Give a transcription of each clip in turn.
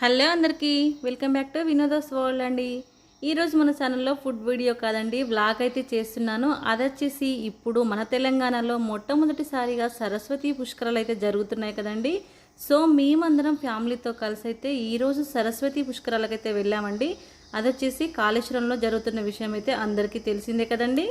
Hello అందరికీ welcome back to Vinodo's world అండి. ఈరోజు మన ఛానల్లో ఫుడ్ వీడియో కాదండి బ్లాగ్ అయితే చేస్తున్నాను. అదొచ్చేసి ఇప్పుడు మన తెలంగాణలో మొట్టమొదటిసారిగా సరస్వతి పుష్కరాలు అయితే జరుగుతున్నాయి కదండి. సో మేమందరం ఫ్యామిలీతో కలిసి అయితే ఈరోజు సరస్వతి పుష్కరాలకైతే వెళ్ళామండి. అది వచ్చేసి కాళేశ్వరంలో జరుగుతున్న విషయం అయితే అందరికీ తెలిసిందే కదండి.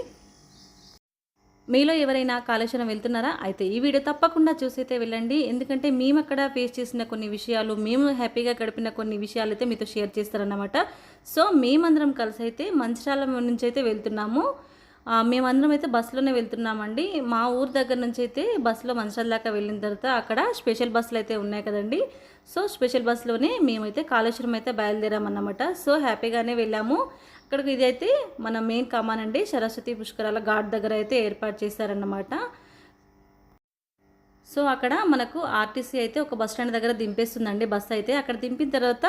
మీలో ఎవరైనా కాళేశ్వరం వెళ్తున్నారా? అయితే ఈ వీడియో తప్పకుండా చూసైతే వెళ్ళండి. ఎందుకంటే మేము అక్కడ ఫేస్ చేసిన కొన్ని విషయాలు మేము హ్యాపీగా గడిపిన కొన్ని విషయాలు అయితే మీతో షేర్ చేస్తారన్నమాట. సో మేమందరం కలిసి అయితే మంచిరాల నుంచి అయితే వెళ్తున్నాము మేమందరం అయితే బస్సులోనే వెళ్తున్నామండి. మా ఊరు దగ్గర నుంచి అయితే బస్సులో మంచిరాల దాకా వెళ్ళిన తర్వాత అక్కడ స్పెషల్ బస్సులు అయితే ఉన్నాయి కదండి. సో స్పెషల్ బస్సులోనే మేమైతే కాళేశ్వరం అయితే బయలుదేరామన్నమాట. సో హ్యాపీగానే వెళ్ళాము. అక్కడికి అయితే మన మెయిన్ కమాన్ అండి సరస్వతి పుష్కరాల ఘాట్ దగ్గర అయితే ఏర్పాటు చేశారన్నమాట. సో అక్కడ మనకు ఆర్టీసీ అయితే ఒక బస్ స్టాండ్ దగ్గర దింపేస్తుందండి బస్ అయితే. అక్కడ దింపిన తర్వాత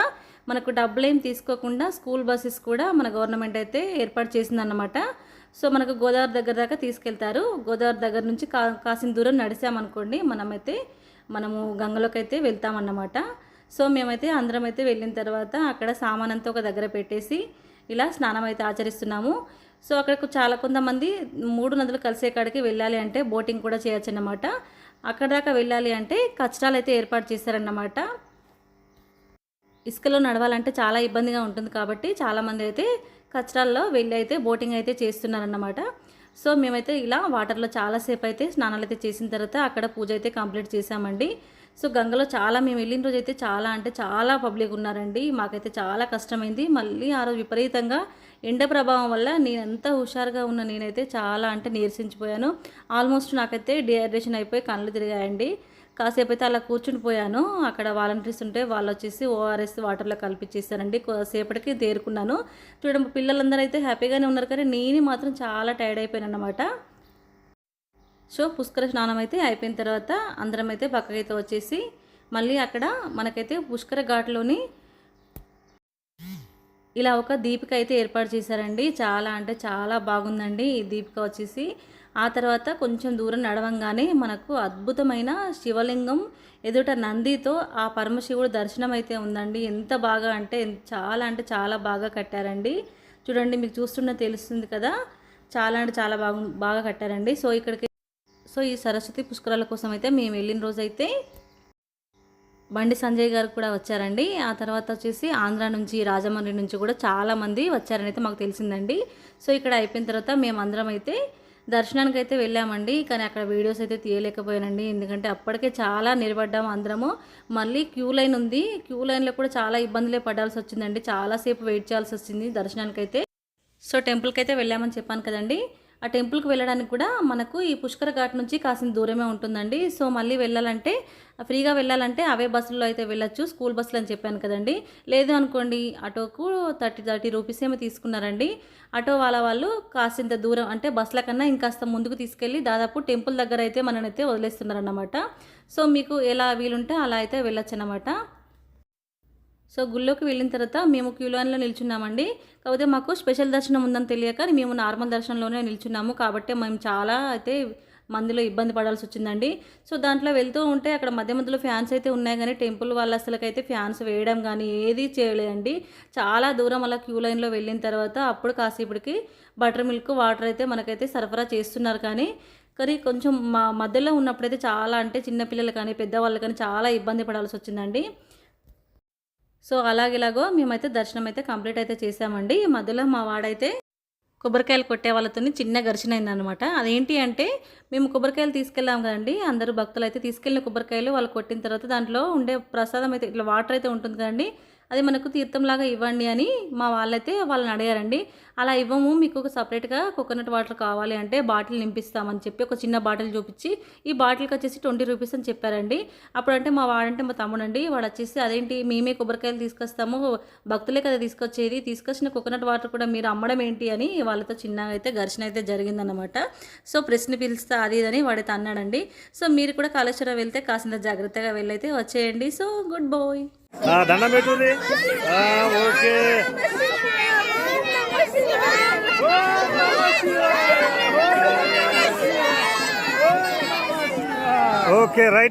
మనకు డబ్బులు ఏం తీసుకోకుండా స్కూల్ బస్సెస్ కూడా మన గవర్నమెంట్ అయితే ఏర్పాటు చేసిందన్నమాట. సో మనకు గోదావరి దగ్గర దాకా తీసుకెళ్తారు. గోదావరి దగ్గర నుంచి కా కాసిన దూరం నడిచామనుకోండి మనమైతే మనము గంగలోకి అయితే వెళ్తామన్నమాట. సో మేమైతే అందరం అయితే వెళ్ళిన తర్వాత అక్కడ సామానంతా ఒక దగ్గర పెట్టేసి ఇలా స్నానం అయితే ఆచరిస్తున్నాము. సో అక్కడకు చాలా కొంతమంది మూడు నదులు కలిసే కాడికి వెళ్ళాలి అంటే బోటింగ్ కూడా చేయొచ్చు అన్నమాట అక్కడ దాకా వెళ్ళాలి అంటే కష్టాలు అయితే ఏర్పాటు చేశారన్నమాట. ఇసుకలో నడవాలంటే చాలా ఇబ్బందిగా ఉంటుంది కాబట్టి చాలామంది అయితే కచరాల్లో వెళ్ళి అయితే బోటింగ్ అయితే చేస్తున్నారన్నమాట. సో మేమైతే ఇలా వాటర్లో చాలాసేపు అయితే స్నానాలు అయితే చేసిన తర్వాత అక్కడ పూజ అయితే కంప్లీట్ చేసామండి సో గంగలో చాలా మేము వెళ్ళిన రోజు అయితే చాలా అంటే చాలా పబ్లిక్ ఉన్నారండి. మాకైతే చాలా కష్టమైంది. మళ్ళీ ఆ రోజు విపరీతంగా ఎండ ప్రభావం వల్ల నేను ఎంత హుషారుగా ఉన్న నేనైతే చాలా అంటే నీరసించిపోయాను. ఆల్మోస్ట్ నాకైతే డిహైడ్రేషన్ అయిపోయి కళ్ళు తిరిగాయండి. కాసేపు అయితే అలా కూర్చుని పోయాను. అక్కడ వాలంటీర్స్ ఉంటే వాళ్ళు వచ్చేసి ఓఆర్ఎస్ వాటర్లో కల్పించేస్తారండి సేపటికి తేరుకున్నాను. చూడండి పిల్లలందరూ అయితే హ్యాపీగానే ఉన్నారు. కానీ నేను మాత్రం చాలా టైర్డ్ అయిపోయాను అనమాట సో పుష్కర స్నానం అయితే అయిపోయిన తర్వాత అందరం అయితే పక్కకైతే వచ్చేసి మళ్ళీ అక్కడ మనకైతే పుష్కర ఘాట్లోని ఇలా ఒక దీపిక అయితే ఏర్పాటు చేశారండి. చాలా అంటే చాలా బాగుందండి ఈ దీపిక వచ్చేసి. ఆ తర్వాత కొంచెం దూరం నడవంగానే మనకు అద్భుతమైన శివలింగం ఎదుట నందితో ఆ పరమశివుడు దర్శనం అయితే ఉందండి. ఎంత బాగా అంటే చాలా అంటే చాలా బాగా కట్టారండి. చూడండి మీకు చూస్తున్న తెలుస్తుంది కదా. చాలా అంటే చాలా బాగు బాగా కట్టారండి. సో ఇక్కడికి సో ఈ సరస్వతి పుష్కరాల కోసం అయితే మేము వెళ్ళిన రోజు అయితే బండి సంజయ్ గారు కూడా వచ్చారండి. ఆ తర్వాత వచ్చేసి ఆంధ్ర నుంచి రాజమండ్రి నుంచి కూడా చాలామంది వచ్చారని అయితే మాకు తెలిసిందండి. సో ఇక్కడ అయిపోయిన తర్వాత మేము అందరం అయితే దర్శనానికి అయితే వెళ్ళామండి. కానీ అక్కడ వీడియోస్ అయితే తీయలేకపోయానండి. ఎందుకంటే అప్పటికే చాలా నిలబడ్డాము అందరము. మళ్ళీ క్యూ లైన్ ఉంది. క్యూ లైన్లో కూడా చాలా ఇబ్బందులే పడాల్సి వచ్చిందండి. చాలాసేపు వెయిట్ చేయాల్సి వచ్చింది దర్శనానికి అయితే సో టెంపుల్కి అయితే వెళ్ళామని చెప్పాను కదండి. ఆ టెంపుల్కి వెళ్ళడానికి కూడా మనకు ఈ పుష్కర ఘాట్ నుంచి కాసిన దూరమే ఉంటుందండి. సో మళ్ళీ వెళ్ళాలంటే ఫ్రీగా వెళ్ళాలంటే అవే బస్సుల్లో అయితే వెళ్ళొచ్చు. స్కూల్ బస్సులు అని చెప్పాను కదండి. లేదు అనుకోండి ఆటోకు థర్టీ థర్టీ రూపీస్ ఏమో తీసుకున్నారండి. ఆటో వాళ్ళ వాళ్ళు కాసింత దూరం అంటే బస్సుల కన్నా ఇంకాస్త ముందుకు తీసుకెళ్ళి దాదాపు టెంపుల్ దగ్గర అయితే మననైతే వదిలేస్తున్నారన్నమాట. సో మీకు ఎలా వీలుంటే అలా అయితే వెళ్ళొచ్చు అన్నమాట సో గుళ్ళోకి వెళ్ళిన తర్వాత మేము క్యూ లైన్లో నిల్చున్నామండి. కాకపోతే మాకు స్పెషల్ దర్శనం ఉందని తెలియక మేము నార్మల్ దర్శనంలోనే నిల్చున్నాము. కాబట్టి మేము చాలా అయితే మందిలో ఇబ్బంది పడాల్సి వచ్చిందండి. సో దాంట్లో వెళ్తూ ఉంటే అక్కడ మధ్య మధ్యలో ఫ్యాన్స్ అయితే ఉన్నాయి కానీ టెంపుల్ వాళ్ళ అసలుకైతే ఫ్యాన్స్ వేయడం కానీ ఏది చేయలేదండి. చాలా దూరం అలా క్యూ లైన్లో వెళ్ళిన తర్వాత అప్పుడు కాసేపటికి బటర్ మిల్క్ వాటర్ అయితే మనకైతే సరఫరా చేస్తున్నారు కానీ కానీ కొంచెం మా మధ్యలో ఉన్నప్పుడైతే చాలా అంటే చిన్నపిల్లలు కానీ పెద్దవాళ్ళు కానీ చాలా ఇబ్బంది పడాల్సి వచ్చిందండి. సో అలాగేలాగో మేమైతే దర్శనం అయితే కంప్లీట్ అయితే చేసామండి మధ్యలో మా వాడైతే కొబ్బరికాయలు కొట్టే వాళ్ళతో చిన్న ఘర్షణ అయిందనమాట అదేంటి అంటే మేము కొబ్బరికాయలు తీసుకెళ్ళాం కదండి. అందరూ భక్తులు అయితే తీసుకెళ్ళిన కొబ్బరికాయలు వాళ్ళు కొట్టిన తర్వాత దాంట్లో ఉండే ప్రసాదం అయితే ఇట్లా వాటర్ అయితే ఉంటుంది కదండి. అది మనకు తీర్థంలాగా ఇవ్వండి అని మా వాళ్ళైతే వాళ్ళని అడిగారండి. అలా ఇవ్వము మీకు ఒక సపరేట్గా కోకోనట్ వాటర్ కావాలి అంటే బాటిల్ నింపిస్తామని చెప్పి ఒక చిన్న బాటిల్ చూపించి ఈ బాటిల్కి వచ్చేసి ట్వంటీ రూపీస్ అని చెప్పారండి. అప్పుడంటే మా వాడంటే మా తమ్ముడండి వాడు వచ్చేసి అదేంటి మేమే కొబ్బరికాయలు తీసుకొస్తాము భక్తులే కదా తీసుకొచ్చేది తీసుకొచ్చిన కోకోనట్ వాటర్ కూడా మీరు అమ్మడం ఏంటి అని వాళ్ళతో చిన్నగా అయితే ఘర్షణ అయితే జరిగిందనమాట సో ప్రశ్న పిలుస్తా అది ఇదని వాడైతే అన్నాడండి. సో మీరు కూడా కాళేశ్వరం వెళ్తే కాసింత జాగ్రత్తగా వెళ్ళైతే వచ్చేయండి. So goodbye. దండం పెట్టుంది. ఆ, ఓకే. Okay right.